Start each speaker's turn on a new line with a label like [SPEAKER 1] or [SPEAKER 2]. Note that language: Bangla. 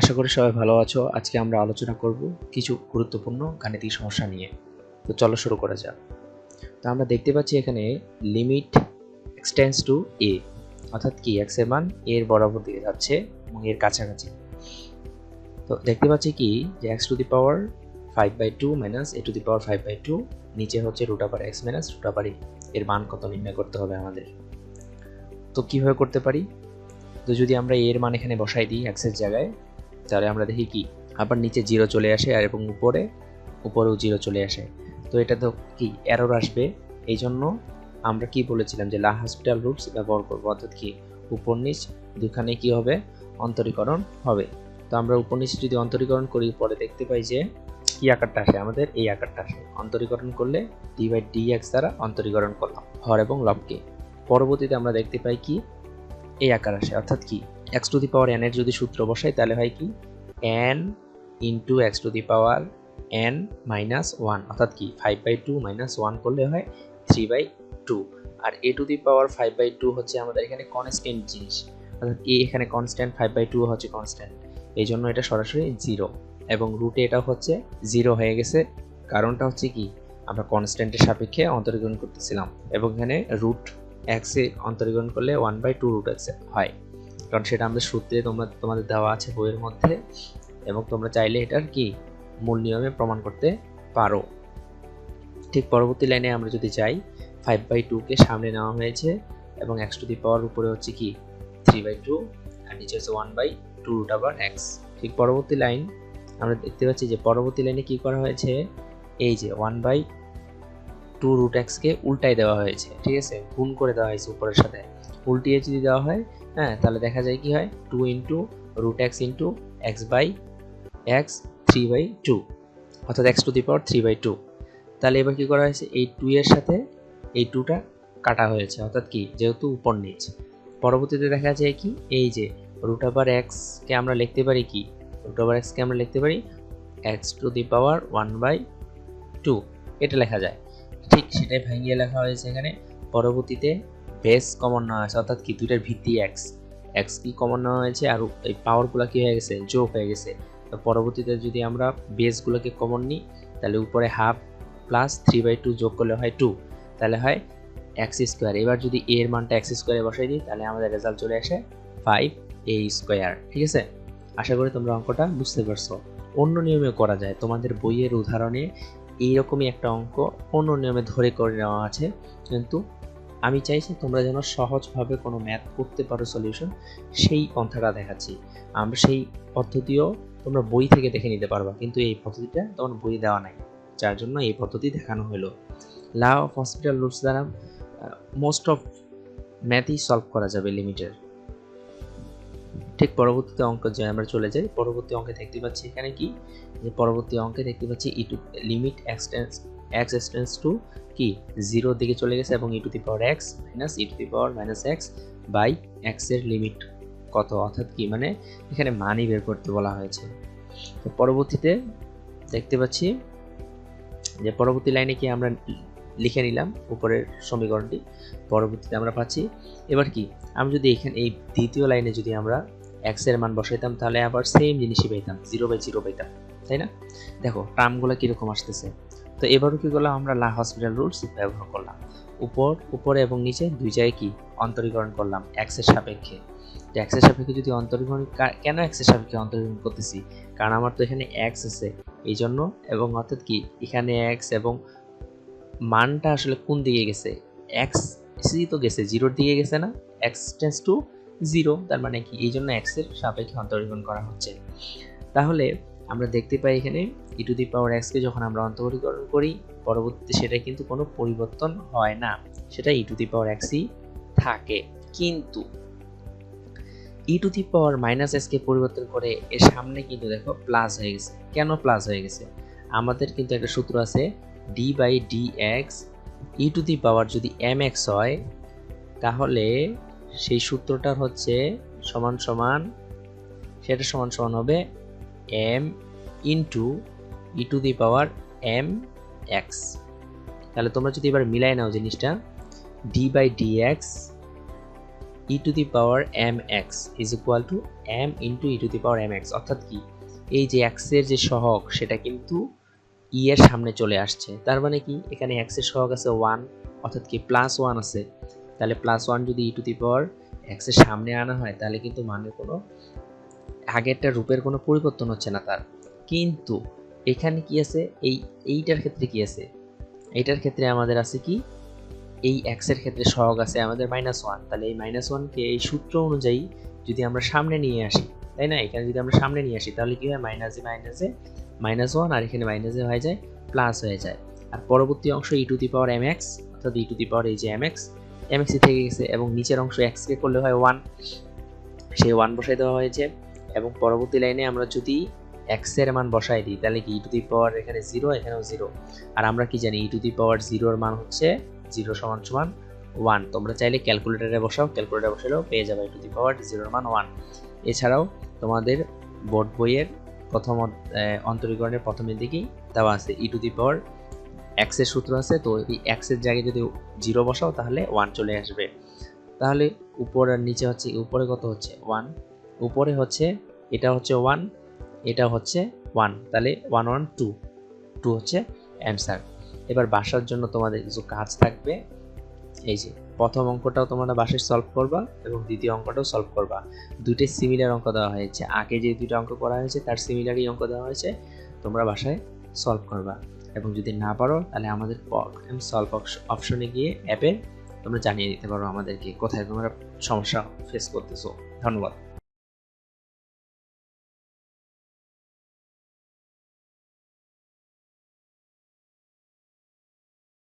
[SPEAKER 1] আশা করি সবাই ভালো আছো। আজকে আমরা আলোচনা করব কিছু গুরুত্বপূর্ণ গাণিতিক সমস্যা নিয়ে। তো চলো শুরু করা যাক। তো আমরা দেখতে পাচ্ছি এখানে লিমিট এক্সটেন্স টু এ অর্থাৎ কি এক্সের মান এর বরাবর দিকে যাচ্ছে এবং এর কাছাকাছি। তো দেখতে পাচ্ছি কি যে X to the power five by two minus A to the power five by two নিচে হচ্ছে রুট আবার এক্স মাইনাস রুট আবার এর মান কত নির্ণয় করতে হবে আমাদের। তো কীভাবে করতে পারি? তো যদি আমরা এর মান এখানে বসাই দিই এক্সের জায়গায় তাহলে আমরা দেখি কি? আবার নিচে জিরো চলে আসে আর এবং উপরে, উপরেও জিরো চলে আসে। তো এটা তো কি? এরর আসবে। এই জন্য আমরা কি বলেছিলাম যে লা হসপিটাল রুটস ব্যবহার করব, অর্থাৎ কি উপর নিচ দুখানে কি হবে? অন্তরীকরণ হবে। তো আমরা উপর নিচ যদি অন্তরীকরণ করি, পরে দেখতে পাই যে কি আকারটা আসে? আমাদের এই আকারটা আসে। অন্তরীকরণ করলে ডি বাই ডি এক্স দ্বারা অন্তরীকরণ করলাম। হর এবং লবকে। পরবর্তীতে আমরা দেখতে পাই কি? এই আকার আসে। অর্থাৎ কি X to the power N এর যদি সূত্র বসাই, তাহলে হয় কি? N into X to the power N minus one, অর্থাৎ কি? Five by two minus one করলে হয় three by two. R A to the power five by two হচ্ছে আমাদের এখানে কনস্ট্যান্ট জিনিস। অর্থাৎ এ এখানে কনস্ট্যান্ট ফাইভ বাই টু হচ্ছে কনস্ট্যান্ট এই জন্য এটা সরাসরি জিরো এবং রুটে এটা হচ্ছে জিরো হয়ে গেছে। কারণটা হচ্ছে কি? আমরা কনস্ট্যান্টের সাপেক্ষে অন্তরীকরণ করতেছিলাম। এবং এখানে রুট এক্সে অন্তরীকরণ করলে one by two root X হয়। কারণ সেটা আমাদের সূত্রে তোমরা, তোমাদের দেওয়া আছে বইয়ের মধ্যে, এবং তোমরা চাইলে এটার কি মূল নিয়মে প্রমাণ করতে পারো। ঠিক পরবর্তী লাইনে আমরা যদি চাই ফাইভ বাই টুকে সামনে নেওয়া হয়েছে, এবং এক্স টু দি পাওয়ার উপরে হচ্ছে কি? থ্রি বাই টু আর নিচে হচ্ছে ওয়ান বাই টু রুট আবার এক্স ঠিক পরবর্তী লাইন, আমরা দেখতে পাচ্ছি যে পরবর্তী লাইনে কি করা হয়েছে? এই যে ওয়ান বাই টু রুট এক্সকে উল্টাই দেওয়া হয়েছে, ঠিক আছে? গুণ করে দেওয়া হয়েছে উপরের সাথে। উল্টিয়ে যদি দেওয়া হয় হ্যাঁ তাহলে দেখা যায় কি হয়? Two into root X into X by X three by two অর্থাৎ X to the power three by two তাহলে এবার কী করা হয়েছে? এই টু এর সাথে এই টুটা কাটা হয়েছে, অর্থাৎ কি? যেহেতু উপর নিচ। পরবর্তীতে দেখা যায় কি? এই যে রুট আবার এক্সকে আমরা লিখতে পারি কি? রুট আবার এক্সকে আমরা লিখতে পারি X to the power one by two এটা লেখা যায়। ঠিক সেটাই ভাঙিয়ে লেখা হয়েছে এখানে। পরবর্তীতে বেস কমন নেওয়া হয়েছে, অর্থাৎ কি দুইটার ভিত্তি এক্স এক্স কি কমন নেওয়া হয়েছে আর এই পাওয়ারগুলো কি হয়ে গেছে? যোগ হয়ে গেছে। তো পরবর্তীতে যদি আমরা বেসগুলোকে কমন নিই, তাহলে উপরে half plus three by two যোগ করলে হয় টু তাহলে হয় এক্স স্কোয়ার এবার যদি এ এর মানটা এক্স স্কোয়ারে বসাই দিই, তাহলে আমাদের রেজাল্ট চলে আসে ফাইভ এ স্কোয়ার ঠিক আছে? আশা করি তোমরা অঙ্কটা বুঝতে পারছ। অন্য নিয়মে করা যায়। তোমাদের বইয়ের উদাহরণে এইরকমই একটা অঙ্ক অন্য নিয়মে ধরে করে নেওয়া আছে। কিন্তু আমি চাইছি তোমরা যেন সহজভাবে কোনো ম্যাথ করতে পারো সলিউশন সেই পন্থাটা দেখাচ্ছি। আমরা সেই পদ্ধতিও তোমরা বই থেকে দেখে নিতে পারবা, কিন্তু এই পদ্ধতিটা তোমার বই দেওয়া নাই। যার জন্য এই পদ্ধতি দেখানো হলো। লা অফ হসপিটাল রুটস দ্বারা মোস্ট অফ ম্যাথই সলভ করা যাবে লিমিটের ঠিক পরবর্তীতে অঙ্ক যে আমরা চলে যাই, পরবর্তী অঙ্কে দেখতে পাচ্ছি এখানে কি? যে পরবর্তী অঙ্কে দেখতে পাচ্ছি ইটু limit X tends X X tends to কি? জিরোর দিকে চলে গেছে এবং E to the power X minus E to the power minus X by এক্সের লিমিট কত? অর্থাৎ কি? মানে এখানে মানই বের করতে বলা হয়েছে। তো পরবর্তীতে দেখতে পাচ্ছি যে পরবর্তী লাইনে কি আমরা লিখে নিলাম উপরের সমীকরণটি। পরবর্তীতে আমরা পাচ্ছি। এবার কি? আমি যদি এখানে এই দ্বিতীয় লাইনে যদি আমরা এক্সের মান বসাইতাম, তাহলে আবার সেম জিনিসই পেতাম জিরো বাই জিরো পেতাম তাই না? দেখো টার্মগুলো কীরকম আসতেছে। তো এবারও কি করলাম? আমরা লা হসপিটাল রুলস ব্যবহার করলাম। উপর, উপরে এবং নিচে দুই জায়গায় কি? অন্তরীকরণ করলাম এক্সের সাপেক্ষে। তো এক্সের সাপেক্ষে যদি অন্তরীকরণ কেন এক্সের সাপেক্ষে অন্তরীকরণ করতেছি? কারণ আমার তো এখানে এক্স আছে। এই জন্য এবং অর্থাৎ কি? এখানে এক্স এবং মানটা আসলে কোন দিকে গেছে? এক্স সি তো গেছে, জিরোর দিকে গেছে না? এক্স টেন্স টু জিরো তার মানে কি? এই জন্য এক্সের সাপেক্ষে অন্তরীকরণ করা হচ্ছে। তাহলে আমরা দেখতে পাই এখানে ই টু দি পাওয়ার এক্সকে যখন আমরা অন্তরীকরণ করি, পরবর্তীতে সেটা কিন্তু কোনো পরিবর্তন হয় না। সেটা ই টু দি পাওয়ার এক্সই থাকে। কিন্তু e to the power minus SK পরিবর্তন করে, এর সামনে কিন্তু দেখো প্লাস হয়ে গেছে। কেন প্লাস হয়ে গেছে? আমাদের কিন্তু একটা সূত্র আছে D by D X E to the power যদি এম এক্স হয়, তাহলে সেই সূত্রটার হচ্ছে সমান সমান, সেটা সমান সমান হবে M into E to the power M X তাহলে তোমরা যদি এবার মিলাই নাও জিনিসটা D by D X E to the power M X is equal to M into E to the power M X অর্থাৎ কি? এই যে এক্সের যে সহগ, সেটা কিন্তু ই এর সামনে চলে আসছে। তার মানে কি? এখানে এক্সের সহগ আছে ওয়ান অর্থাৎ কি প্লাস ওয়ান আছে। তাহলে প্লাস ওয়ান যদি ই টু দি পাওয়ার এক্সের সামনে আনা হয়, তাহলে কিন্তু মানে কোনো আগেরটা রূপের কোনো পরিবর্তন হচ্ছে না তার। কিন্তু এখানে কি আছে? এই, এইটার ক্ষেত্রে কি আছে? এইটার ক্ষেত্রে আমাদের আছে কি? এই এক্সের ক্ষেত্রে সহগ আছে আমাদের মাইনাস ওয়ান তাহলে এই মাইনাস ওয়ানকে এই সূত্র অনুযায়ী যদি আমরা সামনে নিয়ে আসি, তাই না? এখানে যদি আমরা সামনে নিয়ে আসি, তাহলে কি হয়? মাইনাসে মাইনাসে মাইনাস ওয়ান আর এখানে মাইনাসে হয়ে যায় প্লাস হয়ে যায়। আর পরবর্তী অংশ E to the power M X অর্থাৎ ই টু দি পাওয়ার এই যে এম এক্স এম এক্সই থেকে গেছে এবং নিচের অংশ এক্সকে করলে হয় ওয়ান সেই ওয়ান বসাই দেওয়া হয়েছে। এবং পরবর্তী লাইনে আমরা যদি এক্সের মান বসাই দিই, তাহলে কি ই টু দি পাওয়ার এখানে জিরো এখানেও জিরো আর আমরা কি জানি ই টু দি পাওয়ার জিরোর মান হচ্ছে জিরো সমান সমান ওয়ান তোমরা চাইলে ক্যালকুলেটারে বসাও ক্যালকুলেটারে বসালেও পেয়ে যাবে ই টু দি পাওয়ার জিরোর মান ওয়ান এছাড়াও তোমাদের বোর্ড বইয়ের প্রথম অন্তরীকরণের প্রথমের দিকেই দেওয়া আছে ই টু দি পাওয়ার এক্সের সূত্র আছে, তো এই এক্সের জায়গায় যদি জিরো বসাও, তাহলে ওয়ান চলে আসবে। তাহলে উপর আর নিচে হচ্ছে, উপরে কত হচ্ছে? ওয়ান উপরে হচ্ছে, এটা হচ্ছে ওয়ান এটা হচ্ছে ওয়ান তাহলে ওয়ান ওয়ান টু টু হচ্ছে অ্যান্সার এবার বাসার জন্য তোমাদের কিছু কাজ থাকবে। এই যে, প্রথম অঙ্কটাও তোমরা বাসায় সলভ করবা এবং দ্বিতীয় অঙ্কটাও সলভ করবা। দুইটাই সিমিলার অঙ্ক দেওয়া হয়েছে। আগে যে দুটো অঙ্ক করা হয়েছে, তার সিমিলারই অঙ্ক দেওয়া হয়েছে। তোমরা বাসায় সলভ করবা। এবং যদি না পারো, তাহলে আমাদের প্রবলেম সলভ অপশনে গিয়ে অ্যাপে তোমরা জানিয়ে দিতে পারো আমাদেরকে কোথায় তোমরা সমস্যা ফেস করতেছো। ধন্যবাদ।